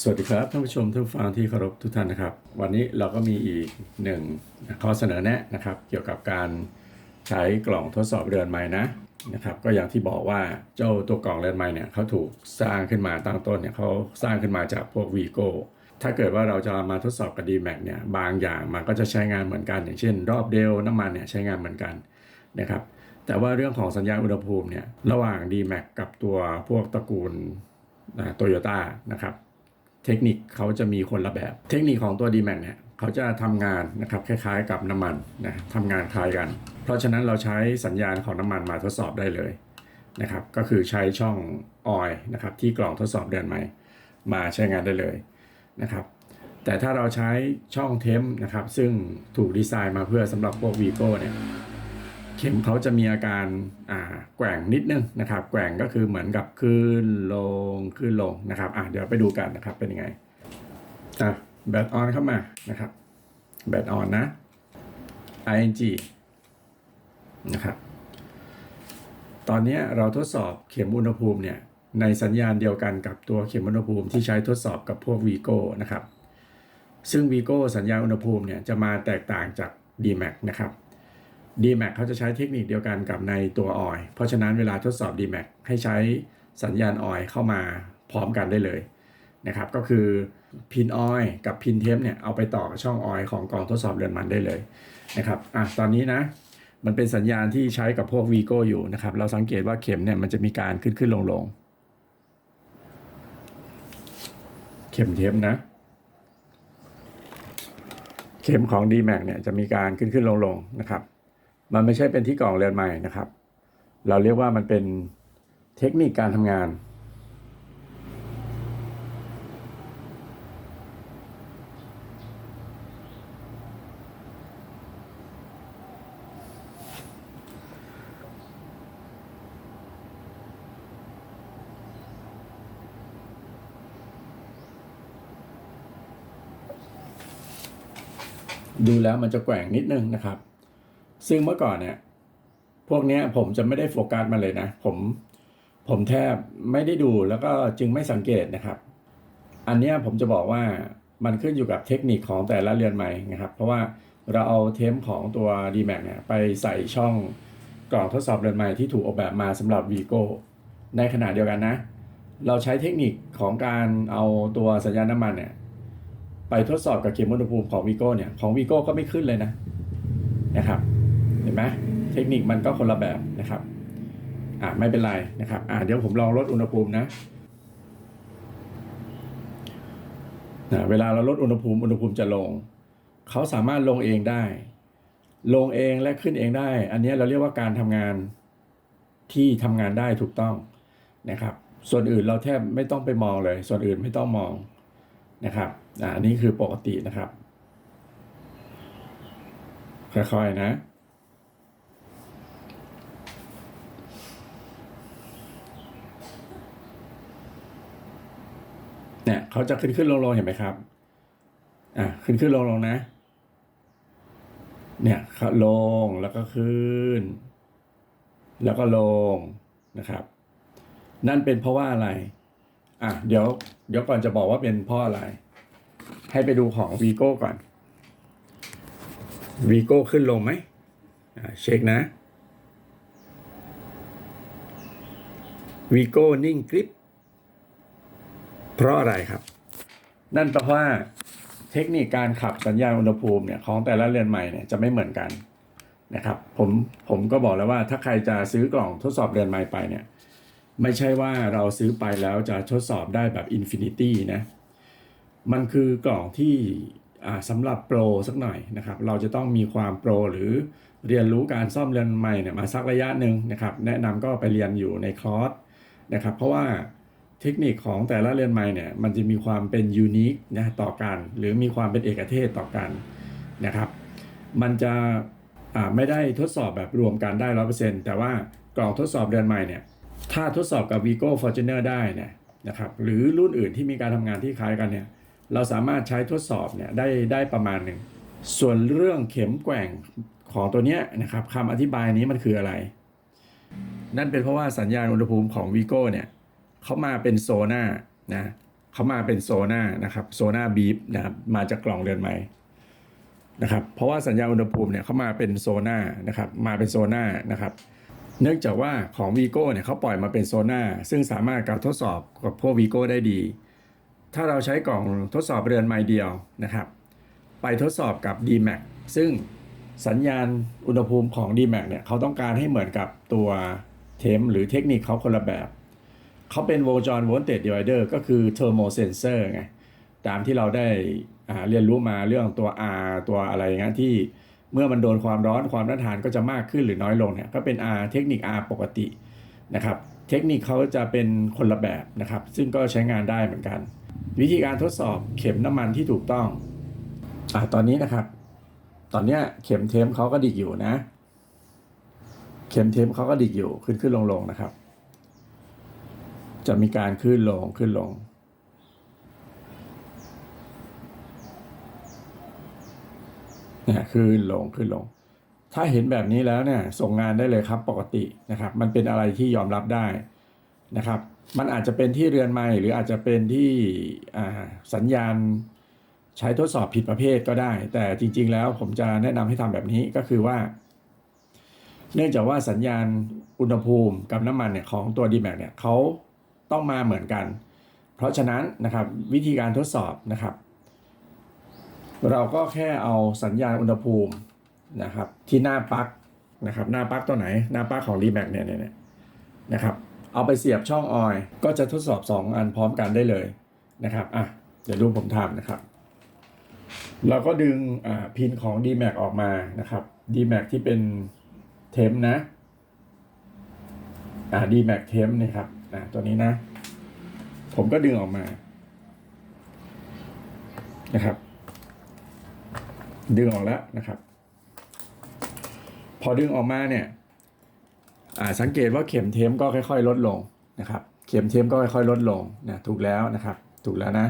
สวัสดีครับท่านผู้ชมท่านผู้ฟังที่เคารพทุกท่านนะครับ วันนี้เราก็มีอีกหนึ่งข้อเสนอแนะนะครับ เกี่ยวกับการใช้กล่องทดสอบเรือนไม้นะนะครับ ก็อย่างที่บอกว่าเจ้าตัวกล่องเรือนไม้เนี่ยเขาถูกสร้างขึ้นมาตั้งต้นเนี่ยเขาสร้างขึ้นมาจากพวกวีโก้ถ้าเกิดว่าเราจะมาทดสอบกับ d m a x เนี่ยบางอย่างมันก็จะใช้งานเหมือนกัน อย่างเช่น รอบเดลน้ำมันเนี่ยใช้งานเหมือนกันนะครับแต่ว่าเรื่องของสัญญาณอุณหภูมิเนี่ยระหว่าง d m a x กับตัวพวกตระกูลโตโยต้านะครับ เทคนิคเขาจะมีคนละแบบ เทคนิคของตัว d m a x เนี่ยเขาจะทำงานนะครับคล้ายๆกับน้ำมันนะทำงานคล้ายกัน เพราะฉะนั้นเราใช้สัญญาณของน้ำมันมาทดสอบได้เลยนะครับก็คือใช้ช่องออยนะครับที่กล่องทดสอบเดือนใหม่ มาใช้งานได้เลยนะครับแต่ถ้าเราใช้ช่องเทมนะครับซึ่งถูกดีไซน์มาเพื่อสำหรับพวกวีโก้เนี่ย เข็มเขาจะมีอาการอ่าแกว่งนิดนึงนะครับ แกว่งก็คือเหมือนกับขึ้นลงขึ้นลงนะครับอะเดี๋ยวไปดูกันนะครับเป็นยังไงอะแบตออนเข้ามานะครับแบตออนนะ ing นะครับตอนนี้เราทดสอบเข็มอุณหภูมิเนี่ยในสัญญาณเดียวกันกับตัวเข็มอุณหภูมิที่ใช้ทดสอบกับพวก Vigo นะครับ ซึ่ง Vigo สัญญาณอุณหภูมิเนี่ยจะมาแตกต่างจาก DMAX นะครับ DMAX เขาจะใช้เทคนิคเดียวกันกับในตัวออยเพราะฉะนั้นเวลาทดสอบ DMAX ให้ใช้สัญญาณออยเข้ามาพร้อมกันได้เลยนะครับก็คือพินออยกับพินเทมเนี่ยเอาไปต่อกับช่องออยของกล่องทดสอบเรือนมันได้เลยนะครับอะตอนนี้นะมันเป็นสัญญาณที่ใช้กับพวก Vigo อยู่นะครับเราสังเกตว่าเข็มเนี่ยมันจะมีการขึ้นขึ้นลงลงเข็มเทมนะ เข็มของ DMAX เนี่ยจะมีการขึ้นขึ้นลงลงนะครับ มันไม่ใช่เป็นที่กล่องเรือนใหม่นะครับ เราเรียกว่ามันเป็นเทคนิคการทำงาน ดูแล้วมันจะแกว่งนิดนึงนะครับ ซึ่งเมื่อก่อนเนี่ย พวกเนี้ยผมจะไม่ได้โฟกัสมันเลยนะ ผมผมแทบไม่ได้ดูแล้วก็จึงไม่สังเกตนะครับ อันเนี้ยผมจะบอกว่ามันขึ้นอยู่กับเทคนิคของแต่ละเรือนใหม่นะครับ เพราะว่าเราเอาเทมของตัว d m a x เนี่ยไปใส่ช่องกล่องทดสอบเรือนใหม่ที่ถูกออกแบบมาสำหรับ Vigo ในขณะเดียวกันนะ เราใช้เทคนิคของการเอาตัวสัญญาณน้ำมันเนี่ยไปทดสอบกับเข็มอุณหภูมิของ Vigo เนี่ยของ Vigo ก็ไม่ขึ้นเลยนะนะครับ นไหมเทคนิคมันก็คนละแบบนะครับอ่าไม่เป็นไรนะครับอ่าเดี๋ยวผมลองลดอุณหภูมินะนะเวลาเราลดอุณหภูมิอุณหภูมิจะลง เขาสามารถลงเองได้ ลงเองและขึ้นเองได้ อันนี้เราเรียกว่าการทำงานที่ทำงานได้ถูกต้องนะครับ ส่วนอื่นเราแทบไม่ต้องไปมองเลย ส่วนอื่นไม่ต้องมองนะครับอ่าอันนี้คือปกตินะครับค่อยๆนะ เขาจะขึ้นขึ้นลงลงเห็นไหมครับ อะขึ้นขึ้นลงลงนะ เนี่ยเขาลงแล้วก็ขึ้น แล้วก็ลงนะครับ นั่นเป็นเพราะว่าอะไร อะเดี๋ยว เดี๋ยวก่อนจะบอกว่าเป็นเพราะอะไร ให้ไปดูของ Vigo ก่อน Vigo ขึ้นลงไหมอะเช็คนะ Vigo นิ่งกริป เพราะอะไรครับ นั่นแปลว่าเทคนิคการขับสัญญาณอุณหภูมิเนี่ยของแต่ละเรือนใหม่เนี่ยจะไม่เหมือนกันนะครับผมผมก็บอกแล้วว่าถ้าใครจะซื้อกล่องทดสอบเรือนใหม่ไปเนี่ยไม่ใช่ว่าเราซื้อไปแล้วจะทดสอบได้แบบอินฟินิตี้นะมันคือกล่องที่อ่าสำหรับโปรสักหน่อยนะครับ เราจะต้องมีความโปรหรือเรียนรู้การซ่อมเรือนใหม่เนี่ยมาสักระยะหนึ่งนะครับ แนะนำก็ไปเรียนอยู่ในคลอร์สนะครับ เพราะว่า เทคนิคของแต่ละเรือนไม้เนี่ยมันจะมีความเป็นยูนิคนะต่อกันหรือมีความเป็นเอกเทศต่อกันนะครับ มันจะไม่ได้ทดสอบแบบรวมกันได้ร้อเปอร์เซ็นต์แต่ว่ากล่องทดสอบเรือนใหม่เนี่ยถ้าทดสอบกับ Vigo Fortuner ได้เนี่ยนะครับหรือรุ่นอื่นที่มีการทำงานที่คล้ายกันเนี่ยเราสามารถใช้ทดสอบเนี่ยได้ได้ประมาณหนึ่งส่วนเรื่องเข็มแกว่งของตัวเนี้ยนะครับคำอธิบายนี้มันคืออะไร นั่นเป็นเพราะว่าสัญญาณอุณหภูมิของ Vigo เนี่ย เขามาเป็นโซน่านะเขามาเป็นโซน่านะครับโซน่าบีฟนะครับมาจากกล่องเรือนไม้นะครับเพราะว่าสัญญาณอุณหภูมิเนี่ยเขามาเป็นโซน่านะครับมาเป็นโซน่านะครับเนื่องจากว่าของ v ีโก้เนี่ยเขาปล่อยมาเป็นโซน่าซึ่งสามารถการทดสอบกับพวก v ีโก้ได้ดี ถ้าเราใช้กล่องทดสอบเรือนไม้เดียวนะครับ ไปทดสอบกับ DMAX ซึ่งสัญญาณอุณหภูมิของ DMAX เนี่ยเขาต้องการให้เหมือนกับตัวเทมหรือเทคนิคเขาคนละแบบ เขาเป็น v o l t โวลเต e divider ก็คือ thermal sensor ไงตามที่เราได้เรียนรู้มาเรื่องตัว R ตัวอะไรอย่างเงี้ยที่เมื่อมันโดนความร้อนความต้านทานก็จะมากขึ้นหรือน้อยลงเนี่ยก็เป็น R เทคนิค R ปกตินะครับเทคนิคเขาจะเป็นคนละแบบนะครับ ซึ่งก็ใช้งานได้เหมือนกัน วิธีการทดสอบเข็มน้ำมันที่ถูกต้องอ่าตอนนี้นะครับ ตอนเนี้ยเข็มเทมเขาก็ดิกอยู่นะ เข็มเทมเขาก็ดิกอยู่ขึ้นขึ้นลงลงนะครับ จะมีการขึ้นลงขึ้นลงเนี่ยขึ้นลงขึ้นลง ถ้าเห็นแบบนี้แล้วเนี่ยส่งงานได้เลยครับปกตินะครับ มันเป็นอะไรที่ยอมรับได้นะครับ มันอาจจะเป็นที่เรือนไม้หรืออาจจะเป็นที่สัญญาณใช้ทดสอบผิดประเภทก็ได้ แต่จริง ๆ แล้วผมจะแนะนำให้ทำแบบนี้ก็คือว่า เนื่องจากว่าสัญญาณอุณหภูมิกับน้ำมันเนี่ยของตัว d m a x เนี่ยเขา ต้องมาเหมือนกัน เพราะฉะนั้นนะครับวิธีการทดสอบนะครับ เราก็แค่เอาสัญญาณอุณหภูมินะครับที่หน้าปลั๊กนะครับหน้าปลั๊กตัวไหนหน้าปลั๊กของ d m a x เนี่ยเนี่ยเนี่ยนะครับเอาไปเสียบช่องออยก็จะทดสอบ 2 อันพร้อมกันได้เลยนะครับอะเดี๋ยวดูผมทำนะครับ เราก็ดึงอ่าพินของ d m a x ออกมานะครับ d m a x ที่เป็นเทมนะอ่า d m a x เทมนี่ครับ อ่าตัวนี้นะ ผมก็ดึงออกมา นะครับ ดึงออกแล้วนะครับ พอดึงออกมาเนี่ยอ่าสังเกตว่าเข็มเทมก็ค่อย ๆ ลดลงนะครับ เข็มเทมก็ค่อยๆลดลงนะถูกแล้วนะครับ ถูกแล้วนะ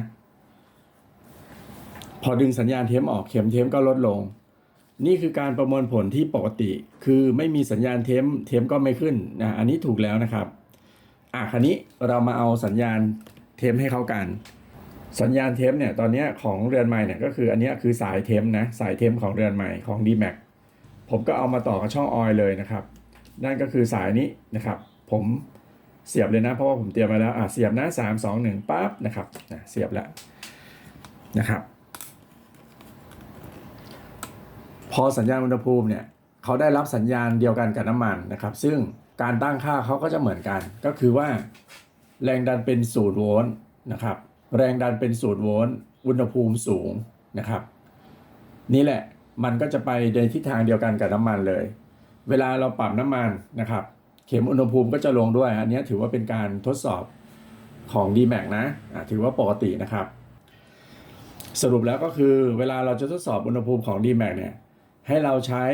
พอดึงสัญญาณเทมออกเข็มเทมก็ลดลง นี่คือการประมวลผลที่ปกติ คือไม่มีสัญญาณเทมเทมก็ไม่ขึ้นนะอันนี้ถูกแล้วนะครับ อะคราวนี้เรามาเอาสัญญาณเทมให้เข้ากัน สัญญาณเทมเนี่ยตอนนี้ของเรือนใหม่เนี่ยก็คืออันนี้คือสายเทมนะสายเทมของเรือนใหม่ของ d m a x ผมก็เอามาต่อกับช่องออยเลยนะครับ นั่นก็คือสายนี้นะครับ ผมเสียบเลยนะเพราะว่าผมเตรียมมาแล้วอะเสียบนะสามสองหนึ่งปั๊บนะครับอะเสียบแล้วนะครับ พอสัญญาณอุณหภูมิเนี่ยเขาได้รับสัญญาณเดียวกันกับน้ำมันนะครับ ซึ่ง การตั้งค่าเขาก็จะเหมือนกัน ก็คือว่า แรงดันเป็นศูนย์โวลต์นะครับ แรงดันเป็นศูนย์โวลต์อุณหภูมิสูงนะครับ นี่แหละมันก็จะไปในทิศทางเดียวกันกับน้ำมันเลย เวลาเราปรับน้ำมันนะครับ เข็มอุณหภูมิก็จะลงด้วย อันนี้ถือว่าเป็นการทดสอบของ d m a x นะะถือว่าปกตินะครับ สรุปแล้วก็คือเวลาเราจะทดสอบอุณหภูมิของ d m a x เนี่ยให้เราใช้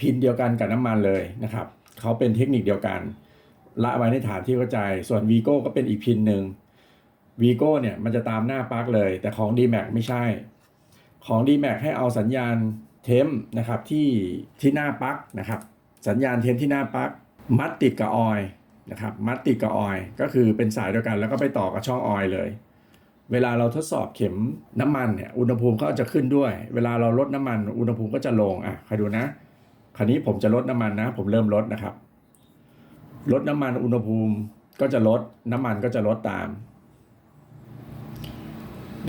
พินเดียวกันกับน้ำมันเลยนะครับ เขาเป็นเทคนิคเดียวกัน ละไว้ในฐานที่เข้าใจ ส่วน v ีโก้ก็เป็นอีกพินหนึ่ง v ีโก้เนี่ยมันจะตามหน้าปลั๊กเลย แต่ของ d m a x ไม่ใช่ ของ d m a x ให้เอาสัญญาณเทมนะครับที่ที่หน้าปลั๊กนะครับ สัญญาณเทมที่หน้าปลั๊กมัดติดกับออยนะครับมัดติดกับออยก็คือเป็นสายเดียวกันแล้วก็ไปต่อกับช่องออยเลย เวลาเราทดสอบเข็มน้ำมันเนี่ยอุณหภูมิก็จะขึ้นด้วย เวลาเราลดน้ำมัน อุณหภูมิก็จะลงอะใคอยดูนะ คราวนี้ผมจะลดน้ำมันนะ ผมเริ่มลดนะครับ ลดน้ำมันอุณหภูมิก็จะลดน้ำมันก็จะลดตาม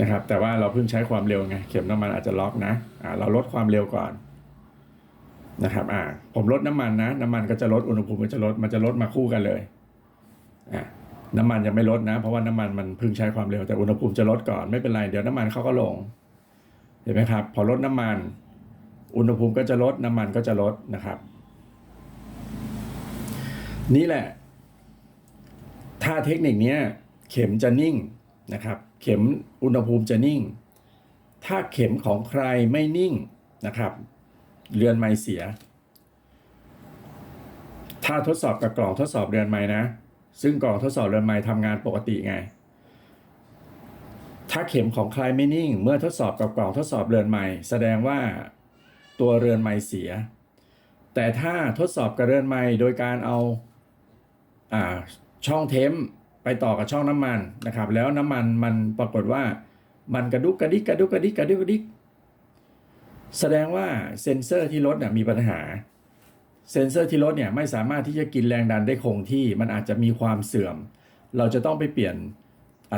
นะครับ แต่ว่าเราเพิ่งใช้ความเร็วไงเข็มน้ำมันอาจจะล็อกนะอ่าเราลดความเร็วก่อนนะครับอ่าผมลดน้ำมันนะ น้ำมันก็จะลดอุณหภูมิก็จะลดมันจะลดมาคู่กันเลยอ่าน้ำมันยังไม่ลดนะ เพราะว่าน้ำมันมันเพิ่งใช้ความเร็วแต่อุณหภูมิจะลดก่อนไม่เป็นไร เดี๋ยวน้ำมันเขาก็ลง เห็นไหมครับ พอลดน้ำมัน อุณหภูมิก็จะลดน้ำมันก็จะลดนะครับ นี่แหละ ถ้าเทคนิคนี้เข็มจะนิ่งนะครับ เข็มอุณหภูมิจะนิ่ง ถ้าเข็มของใครไม่นิ่งนะครับ เรือนไม้เสีย ถ้าทดสอบกับกล่องทดสอบเรือนไม้นะ ซึ่งกล่องทดสอบเรือนไม้ทำงานปกติไงถ้าเข็มของใครไม่นิ่ง เมื่อทดสอบกับกล่องทดสอบเรือนไม้แสดงว่า ตัวเรือนไม้เสีย แต่ถ้าทดสอบกับเรือนไม้โดยการเอาอ่าช่องเทมไปไปต่อกับช่องน้ำมันนะครับ แล้วน้ำมันมันปรากฏว่ามันกระดุกกระดิกกระดุกกระดิกกระดุกกระดิกแสดงว่าเซ็นเซอร์ที่รถน่ะมีปัญหา เซ็นเซอร์ที่รถเนี่ยไม่สามารถที่จะกินแรงดันได้คงที่มันอาจจะมีความเสื่อม เราจะต้องไปเปลี่ยน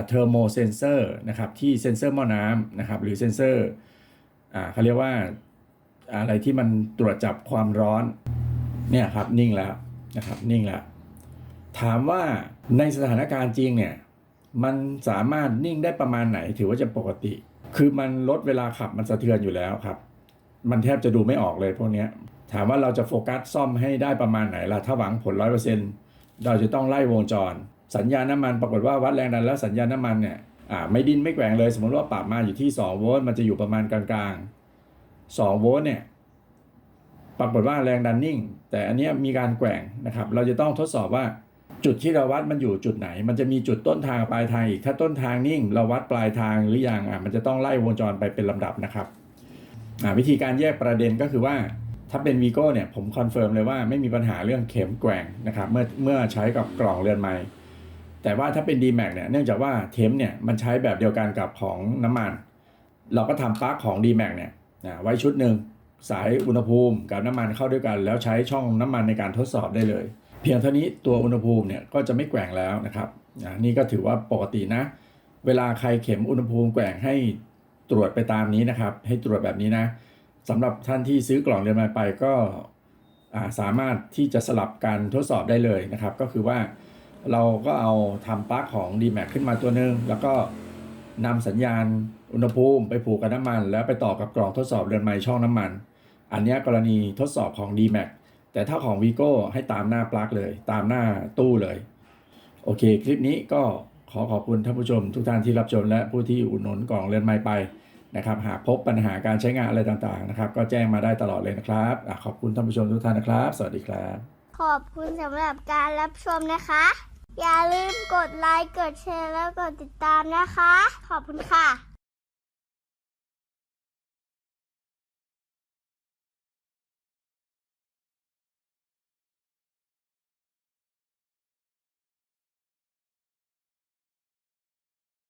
เทอร์โมเซนเซอร์นะครับที่เซนเซอร์หม้อน้ำนะครับหรือเซนเซอร์เขาเรียกว่า อะไรที่มันตรวจจับความร้อน เนี่ยครับนิ่งแล้วนะครับนิ่งแล้ว ถามว่าในสถานการณ์จริงเนี่ยมันสามารถนิ่งได้ประมาณไหนถือว่าจะปกติ คือมันลดเวลาขับมันสะเทือนอยู่แล้วครับ มันแทบจะดูไม่ออกเลยพวกนี้ถามว่าเราจะโฟกัสซ่อมให้ได้ประมาณไหนล่ะถ้าหวังผลร้อยเปอร์เซ็นต์เราจะต้องไล่วงจร สัญญาณน้ำมันปรากฏว่าวัดแรงดันแล้วสัญญาณน้ำมันเนี่ยอ่าไม่ดิ้นไม่แกว่งเลย สมมติว่าปรับมาอยู่ที่ 2 โวลต์มันจะอยู่ประมาณกลาง 2 โวลต์เนี่ยปรากฏว่าแรงดันนิ่ง แต่อันนี้มีการแกว่งนะครับ เราจะต้องทดสอบว่าจุดที่เราวัดมันอยู่จุดไหน มันจะมีจุดต้นทางปลายทางอีก ถ้าต้นทางนิ่ง เราวัดปลายทางหรือยังอะมันจะต้องไล่วงจรไปเป็นลำดับนะครับอ่าวิธีการแยกประเด็นก็คือว่าถ้าเป็นวีโก้เนี่ยผมคอนเฟิร์มเลยว่าไม่มีปัญหาเรื่องเข็มแกว่งนะครับเมื่อเมื่อใช้กับกล่องเรือนไม้แต่ว่าถ้าเป็น d m a x เนี่ยเนื่องจากว่าเทมเนี่ยมันใช้แบบเดียวกันกับของน้ำมัน เราก็ทำปลั๊กของ d m a x เนี่ย อ่าไว้ชุดหนึ่งสายอุณหภูมิกับน้ำมันเข้าด้วยกัน แล้วใช้ช่องน้ำมันในการทดสอบได้เลย เพียงเท่านี้ตัวอุณหภูมิเนี่ยก็จะไม่แกว่งแล้วนะครับอ่านี่ก็ถือว่าปกตินะ เวลาใครเข็มอุณหภูมิแกว่งให้ตรวจไปตามนี้นะครับ ให้ตรวจแบบนี้นะสำหรับท่านที่ซื้อกล่องเรียนมาไปก็สามารถที่จะสลับการทดสอบได้เลยนะครับ ก็คือว่าเราก็เอาทำปลั๊กของ d m a x ขึ้นมาตัวหนึ่งแล้วก็ นำสัญญาณอุณหภูมิไปผูกกับน้ำมัน แล้วไปต่อกับกล่องทดสอบเรือนไม้ช่องน้ำมัน อันนี้กรณีทดสอบของ d m a x แต่ถ้าของ Vigo ให้ตามหน้าปลั๊กเลย ตามหน้าตู้เลย โอเค คลิปนี้ก็ขอขอบคุณท่านผู้ชม ทุกท่านที่รับชมและผู้ที่อุดหนุนกล่องเรือนไม้ไปนะครับ หากพบปัญหาการใช้งานอะไรต่างๆนะครับ ก็แจ้งมาได้ตลอดเลยนะครับอขอบคุณท่านผู้ชมทุกท่านนะครับ สวัสดีครับ ขอบคุณสำหรับการรับชมนะคะ อย่าลืมกดไลค์ กดแชร์ แล้วกดติดตามนะคะ ขอบคุณค่ะ